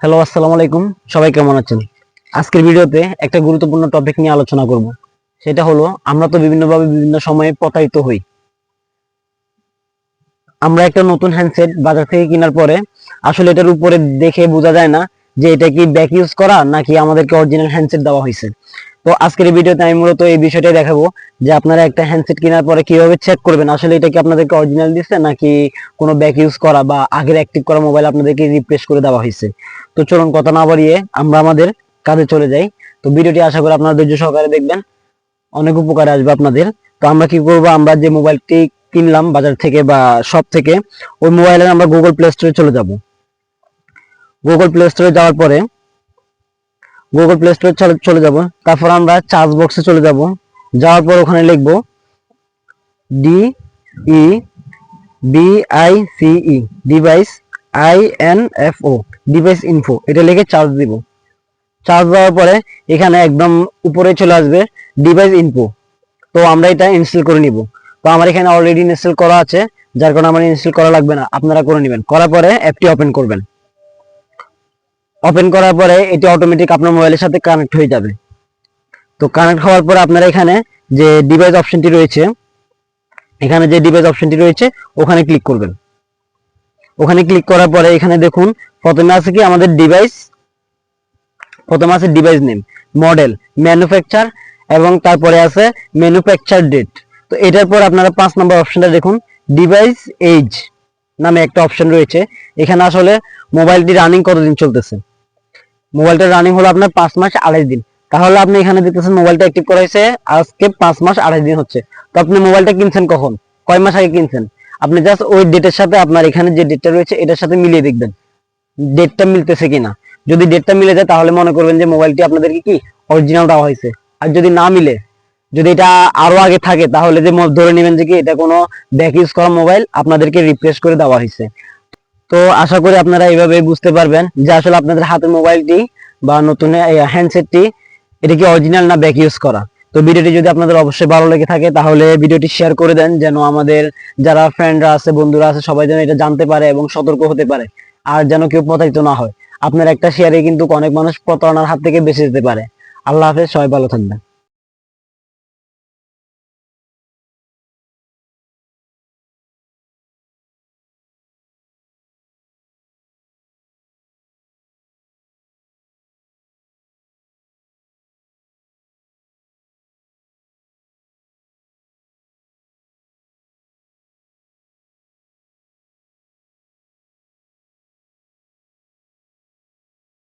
Hello আসসালামু আলাইকুম। সবাই কেমন আছেন? আজকের ভিডিওতে একটা গুরুত্বপূর্ণ টপিক নিয়ে আলোচনা করব। সেটা হলো, আমরা তো বিভিন্নভাবে বিভিন্ন সময়ে প্রতারিত হই। আমরা একটা নতুন হ্যান্ডসেট বাজার থেকে কেনার পরে আসলে এটার উপরে দেখে বোঝা যায় না যে এটা কি ব্যাক ইউজ করা নাকি আমাদেরকে অরিজিনাল হ্যান্ডসেট দেওয়া হয়েছে তো আজকের ভিডিওতে আমি মূলত এই বিষয়টাই দেখাবো যে আপনারা একটা হ্যান্ডসেট কেনার পরে কীভাবে চেক করবেন। আসলে এটা কি আপনাদেরকে অরিজিনাল দিচ্ছে নাকি কোনো ব্যাক ইউজ করা বা আগের অ্যাক্টিভ করা মোবাইল আপনাদেরকে রিপ্লেস করে দেওয়া হয়েছে? তো চলুন কথা না বাড়িয়ে আমরা আমাদের কাজে চলে যাই। তো ভিডিওটি আশা করি আপনারা ধৈর্য সহকারে দেখবেন। অনেক উপকারে আসবে আপনাদের। তো আমরা কি করব? আমরা যে মোবাইলটি কিনলাম বাজার থেকে বা শপ থেকে, ওই মোবাইলে আমরা গুগল প্লে স্টোরে চলে যাব। গুগল প্লে স্টোরে যাওয়ার পরে গুগল প্লে স্টোরে চলে যাব। তারপর আমরা চার্জ বক্সে চলে যাব। যাওয়ার পর ওখানে লিখব D E B I C E device I N F O device info এটা লিখে চার্জ দিব। চার্জ দেওয়ার পরে এখানে একদম উপরে চলে আসবে ডিভাইস ইনফো তো আমরা এটা ইনস্টল করে নিব। তো আমার এখানে অলরেডি ইনস্টল করা আছে। যার কারণে আমার ইনস্টল করা লাগবে না। আপনারা করে নেবেন। করার পরে অ্যাপটি ওপেন করবেন। ওপেন করার পরে এটি অটোমেটিক আপনার মোবাইলের সাথে কানেক্ট হয়ে যাবে। তো কানেক্ট হওয়ার পরে আপনারা এখানে যে ডিভাইস অপশনটি রয়েছে, এখানে যে ডিভাইস অপশনটি রয়েছে, ওখানে ক্লিক করবেন। ওখানে ক্লিক করার পরে এখানে দেখুন, প্রথমে আছে কি আমাদের ডিভাইস প্রথমে আছে ডিভাইস নেম মডেল ম্যানুফ্যাকচার এবং তারপরে আছে ম্যানুফ্যাকচার ডেট তো এটার পর আপনারা পাঁচ নম্বর অপশনটা দেখুন ডিভাইস এজ নামে একটা অপশন রয়েছে। এখানে আসলে মোবাইলটি রানিং কতদিন চলতেছে? মোবাইলটা রানিং হলো আপনার পাঁচ মাস আড়াই দিন। তাহলে আপনি এখানে দেখতেছেন মোবাইলটা অ্যাক্টিভ করা হয়েছে আজকে পাঁচ মাস আড়াই দিন হচ্ছে। তো আপনি মোবাইলটা কিনছেন কখন? কয় মাস আগে কিনছেন? আপনি জাস্ট ওই ডেটের সাথে আপনার এখানে যে ডেটটা রয়েছে, এটার সাথে মিলিয়ে দেখবেন। ডেটটা মিলতেছে কিনা? যদি ডেটটা মিলে যায়, তাহলে মনে করবেন যে মোবাইলটি আপনাদেরকে কি? অরিজিনাল দেওয়া হয়েছে। আর যদি না মিলে, যদি এটা আরও আগে থাকে, তাহলে যে ধরে নেবেন যে কি, এটা কোনো ব্যাক ইউজ করা মোবাইল আপনাদেরকে রিপ্লেস করে দেওয়া হয়েছে। তো আশা করি আপনারা এইভাবে বুঝতে পারবেন যে আসলে আপনাদের হাতে মোবাইলটি বা নতুন হ্যান্ডসেটটি এটা কি অরিজিনাল না ব্যাক ইউজ করা? তো ভিডিওটি যদি আপনাদের অবশ্যই ভালো লেগে থাকে, তাহলে ভিডিওটি শেয়ার করে দেন যেন আমাদের যারা ফ্রেন্ডরা আছে, বন্ধুরা আছে, সবাই যেন এটা জানতে পারে এবং সতর্ক হতে পারে, আর যেন কেউ প্রতারিত না হয়। আপনার একটা শেয়ারে কিন্তু অনেক মানুষ প্রতারণার হাত থেকে বেঁচে যেতে পারে। আল্লাহ হাফেজ, সবাই ভালো থাকবেন।